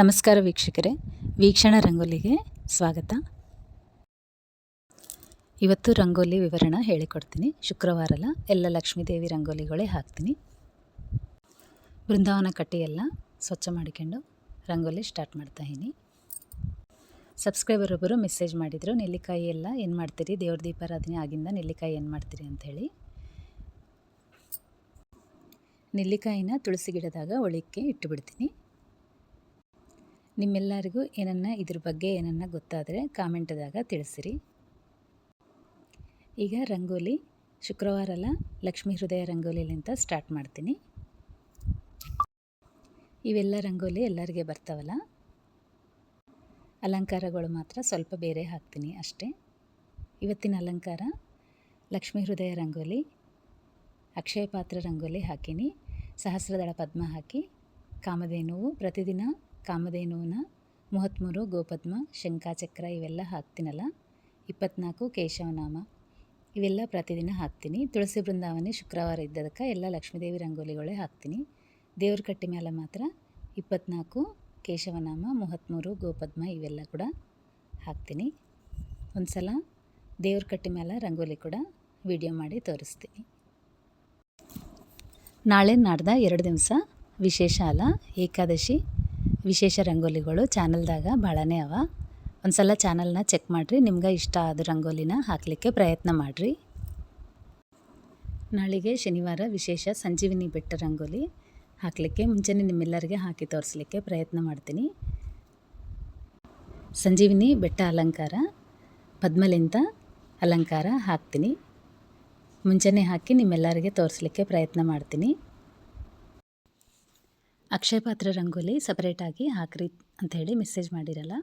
ನಮಸ್ಕಾರ ವೀಕ್ಷಕರೇ, ವೀಕ್ಷಣ ರಂಗೋಲಿಗೆ ಸ್ವಾಗತ. ಇವತ್ತು ರಂಗೋಲಿ ವಿವರಣ ಹೇಳಿಕೊಡ್ತೀನಿ. ಶುಕ್ರವಾರಲ ಎಲ್ಲ ಲಕ್ಷ್ಮೀದೇವಿ ರಂಗೋಲಿಗಳೇ ಹಾಕ್ತೀನಿ. ಬೃಂದಾವನ ಕಟ್ಟಿಯೆಲ್ಲ ಸ್ವಚ್ಛ ಮಾಡಿಕೊಂಡು ರಂಗೋಲಿ ಸ್ಟಾರ್ಟ್ ಮಾಡ್ತಾ ಇದ್ದೀನಿ ಸಬ್ಸ್ಕ್ರೈಬರ್ ಒಬ್ಬರು ಮೆಸೇಜ್ ಮಾಡಿದರು, ನೆಲ್ಲಿಕಾಯಿ ಎಲ್ಲ ಏನು ಮಾಡ್ತೀರಿ? ದೇವ್ರ ದೀಪಾರಾಧನೆ ಆಗಿಂದ ನೆಲ್ಲಿಕಾಯಿ ಏನು ಮಾಡ್ತೀರಿ? ಅಂಥೇಳಿ ನೆಲ್ಲಿಕಾಯಿನ ತುಳಸಿ ಗಿಡದಾಗ ಒಳಿಕೆ ಇಟ್ಟುಬಿಡ್ತೀನಿ ನಿಮ್ಮೆಲ್ಲರಿಗೂ ಏನನ್ನ ಇದ್ರ ಬಗ್ಗೆ ಏನನ್ನ ಗೊತ್ತಾದರೆ ಕಾಮೆಂಟ್ದಾಗ ತಿಳಿಸಿರಿ. ಈಗ ರಂಗೋಲಿ, ಶುಕ್ರವಾರ ಅಲ್ಲ, ಲಕ್ಷ್ಮೀ ಹೃದಯ ರಂಗೋಲಿಲಿಂತ ಸ್ಟಾರ್ಟ್ ಮಾಡ್ತೀನಿ. ಇವೆಲ್ಲ ರಂಗೋಲಿ ಎಲ್ಲರಿಗೆ ಬರ್ತಾವಲ್ಲ? ಅಲಂಕಾರಗಳು ಮಾತ್ರ ಸ್ವಲ್ಪ ಬೇರೆ ಹಾಕ್ತೀನಿ ಅಷ್ಟೇ. ಇವತ್ತಿನ ಅಲಂಕಾರ, ಲಕ್ಷ್ಮೀ ಹೃದಯ ರಂಗೋಲಿ, ಅಕ್ಷಯ ಪಾತ್ರ ರಂಗೋಲಿ ಹಾಕೀನಿ, ಸಹಸ್ರದಳ ಪದ್ಮ ಹಾಕಿ, ಕಾಮಧೇನುವು ಪ್ರತಿದಿನ ಕಾಮಧೇನುವನ್ನ ಮೂವತ್ತ್ಮೂರು ಗೋಪದ್ಮ ಶಂಕಾಚಕ್ರ ಇವೆಲ್ಲ ಹಾಕ್ತೀನಲ್ಲ? ಇಪ್ಪತ್ನಾಲ್ಕು, ಕೇಶವನಾಮ. ಇವೆಲ್ಲ ಪ್ರತಿದಿನ ಹಾಕ್ತೀನಿ. ತುಳಸಿ ಬೃಂದಾವನೆ ಶುಕ್ರವಾರ ಇದ್ದದಕ್ಕೆ ಎಲ್ಲ ಲಕ್ಷ್ಮೀದೇವಿ ರಂಗೋಲಿಗಳೇ ಹಾಕ್ತೀನಿ. ದೇವ್ರ ಕಟ್ಟಿ ಮೇಲೆ ಮಾತ್ರ ಇಪ್ಪತ್ನಾಲ್ಕು, ಕೇಶವನಾಮ ಮೂವತ್ತ್ಮೂರು ಗೋಪದ್ಮ ಇವೆಲ್ಲ ಕೂಡ ಹಾಕ್ತೀನಿ. ಒಂದು ಸಲ ದೇವ್ರ ಕಟ್ಟಿ ಮೇಲೆ ರಂಗೋಲಿ ಕೂಡ ವಿಡಿಯೋ ಮಾಡಿ ತೋರಿಸ್ತೀನಿ. ನಾಳೆ ನಾಡ್ದ ಎರಡು ದಿವಸ ವಿಶೇಷ ಅಲ್ಲ, ಏಕಾದಶಿ. ವಿಶೇಷ ರಂಗೋಲಿಗಳು ಚಾನಲ್ದಾಗ ಭಾಳನೇ ಅವ. ಒಂದು ಸಲ ಚಾನಲ್ನ ಚೆಕ್ ಮಾಡಿರಿ, ನಿಮ್ಗೆ ಇಷ್ಟ ಆದ ರಂಗೋಲಿನ ಹಾಕಲಿಕ್ಕೆ ಪ್ರಯತ್ನ ಮಾಡಿರಿ. ನಾಳೆಗೆ ಶನಿವಾರ ವಿಶೇಷ ಸಂಜೀವಿನಿ ಬೆಟ್ಟ ರಂಗೋಲಿ ಹಾಕಲಿಕ್ಕೆ ಮುಂಚೆನೇ ನಿಮ್ಮೆಲ್ಲರಿಗೆ ಹಾಕಿ ತೋರಿಸ್ಲಿಕ್ಕೆ ಪ್ರಯತ್ನ ಮಾಡ್ತೀನಿ. ಸಂಜೀವಿನಿ ಬೆಟ್ಟ ಅಲಂಕಾರ, ಪದ್ಮಲಿಂತ ಅಲಂಕಾರ ಹಾಕ್ತೀನಿ. ಮುಂಚೆನೇ ಹಾಕಿ ನಿಮ್ಮೆಲ್ಲರಿಗೆ ತೋರಿಸ್ಲಿಕ್ಕೆ ಪ್ರಯತ್ನ ಮಾಡ್ತೀನಿ. ಅಕ್ಷಯ ಪಾತ್ರ ರಂಗೋಲಿ ಸಪ್ರೇಟಾಗಿ ಹಾಕ್ರಿ ಅಂಥೇಳಿ ಮೆಸೇಜ್ ಮಾಡಿರಲ್ಲ.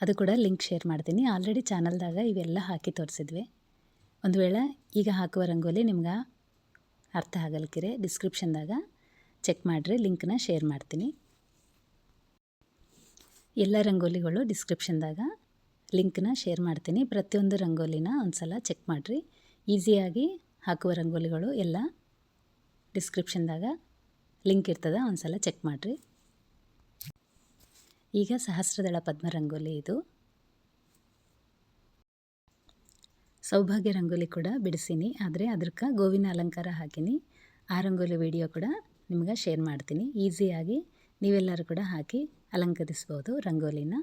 ಅದು ಕೂಡ ಲಿಂಕ್ ಶೇರ್ ಮಾಡ್ತೀನಿ. ಆಲ್ರೆಡಿ ಚಾನಲ್ದಾಗ ಇವೆಲ್ಲ ಹಾಕಿ ತೋರಿಸಿದ್ವಿ. ಒಂದು ವೇಳೆ ಈಗ ಹಾಕುವ ರಂಗೋಲಿ ನಿಮ್ಗೆ ಅರ್ಥ ಆಗಲ್ಕಿರೆ ಡಿಸ್ಕ್ರಿಪ್ಷನ್ದಾಗ ಚೆಕ್ ಮಾಡಿರಿ ಲಿಂಕ್ನ ಶೇರ್ ಮಾಡ್ತೀನಿ. ಎಲ್ಲ ರಂಗೋಲಿಗಳು ಡಿಸ್ಕ್ರಿಪ್ಷನ್ದಾಗ ಲಿಂಕ್ನ ಶೇರ್ ಮಾಡ್ತೀನಿ. ಪ್ರತಿಯೊಂದು ರಂಗೋಲಿನ ಒಂದು ಸಲ ಚೆಕ್ ಮಾಡಿರಿ ಈಸಿಯಾಗಿ ಹಾಕುವ ರಂಗೋಲಿಗಳು ಎಲ್ಲ ಡಿಸ್ಕ್ರಿಪ್ಷನ್ದಾಗ ಲಿಂಕ್ ಇರ್ತದೆ ಒಂದು ಸಲ ಚೆಕ್ ಮಾಡಿರಿ. ಈಗ ಸಹಸ್ರದಳ ಪದ್ಮ ರಂಗೋಲಿ ಇದು. ಸೌಭಾಗ್ಯ ರಂಗೋಲಿ ಕೂಡ ಬಿಡಿಸೀನಿ, ಆದರೆ ಅದಕ್ಕೆ ಗೋವಿನ ಅಲಂಕಾರ ಹಾಕಿನಿ. ಆ ರಂಗೋಲಿ ವಿಡಿಯೋ ಕೂಡ ನಿಮ್ಗೆ ಶೇರ್ ಮಾಡ್ತೀನಿ. ಈಸಿಯಾಗಿ ನೀವೆಲ್ಲರೂ ಕೂಡ ಹಾಕಿ ಅಲಂಕರಿಸ್ಬೋದು ರಂಗೋಲಿನ.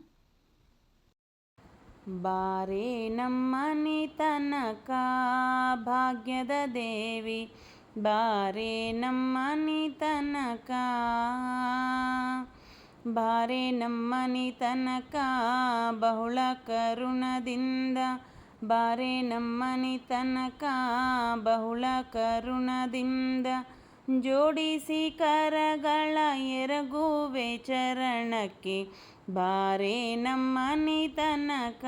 ಬಾರೇ ನಮ್ಮನೆ ತನಕ ಭಾಗ್ಯದ ದೇವಿ ಬಾರೆ ನಮ್ಮನೆ ತನಕ ಬಾರೆ ನಮ್ಮನಿ ತನಕ ಬಹುಳ ಕರುಣದಿಂದ. ಬಾರೆ ನಮ್ಮನಿ ತನಕ ಬಹುಳ ಕರುಣದಿಂದ. ಜೋಡಿಸಿ ಕರಗಳ ಎರಗುವೆ ಚರಣಕ್ಕೆ. ಬಾರೆ ನಮ್ಮನೆ ತನಕ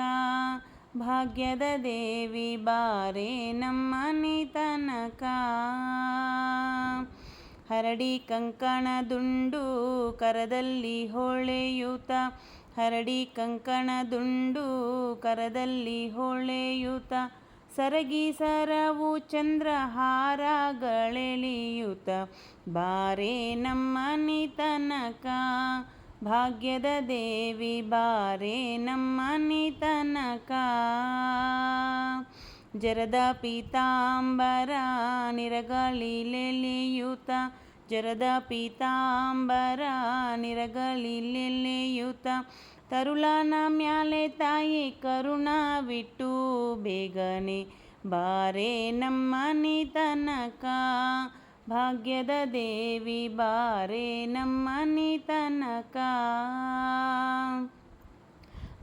ಭಾಗ್ಯದ ದೇವಿ ಬಾರೆ ನಮ್ಮನೆ ತನಕ ಹರಡಿ ಕಂಕಣ ದುಂಡು ಕರದಲ್ಲಿ ಹೊಳೆಯುತ. ಹರಡಿ ಕಂಕಣ ದುಂಡು ಕರದಲ್ಲಿ ಹೊಳೆಯುತ. ಸರಗಿ ಸರವು ಚಂದ್ರಹಾರಗಳೆಳಿಯುತ ಬಾರೆ ನಮ್ಮನೆ ತನಕ ಭಾಗ್ಯದ ದೇವಿ ಬಾರೆ ನಮ್ಮನೆ ತನಕ ಜರದ ಪೀತಾಂಬರ ನಿರಗಳಿಲೆಲೆಯುತ ಜರದ ಪೀತಾಂಬರ ನಿರಗಳಿಲೆಲೆಯುತ ತರುಳನ ಮ್ಯಾಲೆ ತಾಯಿ ಕರುಣವಿಟ್ಟು ಬೇಗನೆ ಬಾರೆ ನಮ್ಮನೆ ತನಕ ಭಾಗ್ಯದ ದೇವಿ ಬಾರೆ ನಮ್ಮನಿ ತನಕ.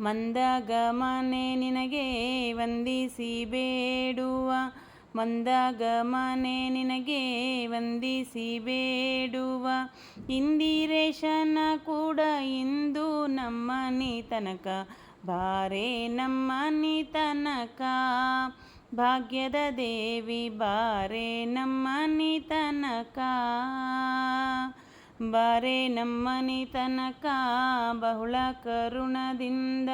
ಮಂದಗಮನೆ ನಿನಗೆ ವಂದಿಸಿ ಬೇಡುವ. ಮಂದಗಮನೆ ನಿನಗೆ ವಂದಿಸಿ ಬೇಡುವ. ಇಂದಿರೇಶನ ಕೂಡ ಇಂದು ನಮ್ಮನೆ ತನಕ. ಬಾರೆ ನಮ್ಮನಿ ತನಕ. ಭಾಗ್ಯದ ದೇವಿ ಬಾರೆ ನಮ್ಮ ತನಕ. ಬಾರೆ ನಮ್ಮನಿ ತನಕ ಬಹುಳ ಕರುಣದಿಂದ.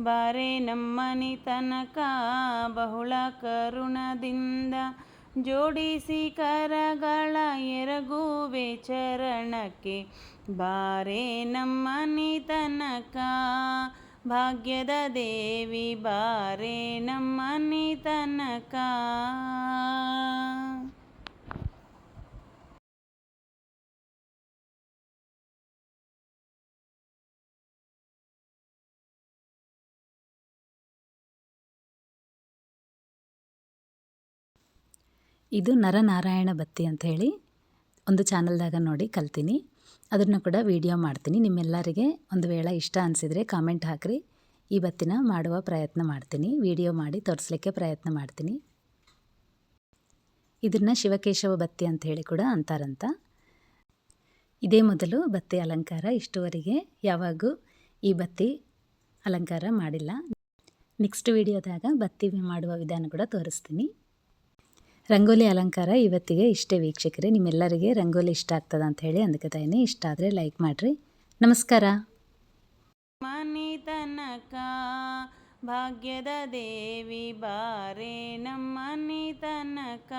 ಬಾರೆ ನಮ್ಮನಿ ತನಕ ಬಹುಳ ಕರುಣದಿಂದ. ಜೋಡಿಸಿ ಕರಗಳ ಎರಗುವೆ ಚರಣಕ್ಕೆ. ಬಾರೆ ನಮ್ಮ ತನಕ ಭಾಗ್ಯದ ದೇವಿ ಬಾರೆ ನಮ್ಮನೆ ತನಕ. ಇದು ನರನಾರಾಯಣ ಬತ್ತಿ ಅಂತ ಹೇಳಿ ಒಂದು ಚಾನಲ್ದಾಗ ನೋಡಿ ಕಲ್ತೀನಿ. ಅದನ್ನು ಕೂಡ ವಿಡಿಯೋ ಮಾಡ್ತೀನಿ. ನಿಮ್ಮೆಲ್ಲರಿಗೆ ಒಂದು ವೇಳೆ ಇಷ್ಟ ಅನಿಸಿದರೆ ಕಾಮೆಂಟ್ ಹಾಕಿರಿ. ಇವತ್ತಿನ ಮಾಡುವ ಪ್ರಯತ್ನ ಮಾಡ್ತೀನಿ. ವಿಡಿಯೋ ಮಾಡಿ ತೋರಿಸ್ಲಿಕ್ಕೆ ಪ್ರಯತ್ನ ಮಾಡ್ತೀನಿ. ಇದನ್ನು ಶಿವಕೇಶವ ಬತ್ತಿ ಅಂತ ಹೇಳಿ ಕೂಡ ಅಂತಾರಂತ. ಇದೇ ಮೊದಲು ಬತ್ತಿ ಅಲಂಕಾರ ಇಷ್ಟುವರೆಗೆ ಯಾವಾಗೂ ಈ ಬತ್ತಿ ಅಲಂಕಾರ ಮಾಡಿಲ್ಲ. ನೆಕ್ಸ್ಟ್ ವಿಡಿಯೋದಾಗ ಬತ್ತಿ ಮಾಡುವ ವಿಧಾನ ಕೂಡ ತೋರಿಸ್ತೀನಿ. ರಂಗೋಲಿ ಅಲಂಕಾರ ಇವತ್ತಿಗೆ ಇಷ್ಟೇ ವೀಕ್ಷಕರೇ, ನಿಮ್ಮೆಲ್ಲರಿಗೆ ರಂಗೋಲಿ ಇಷ್ಟ ಆಗ್ತದ ಅಂತ ಹೇಳಿ ಅಂದ್ಕೊತಾಯಿನಿ ಇಷ್ಟ ಆದರೆ ಲೈಕ್ ಮಾಡಿರಿ. ನಮಸ್ಕಾರ. ಮನಿತನಕ ಭಾಗ್ಯದ ದೇವಿ ಬಾರೆ ನಮ್ಮನೆ ತನಕ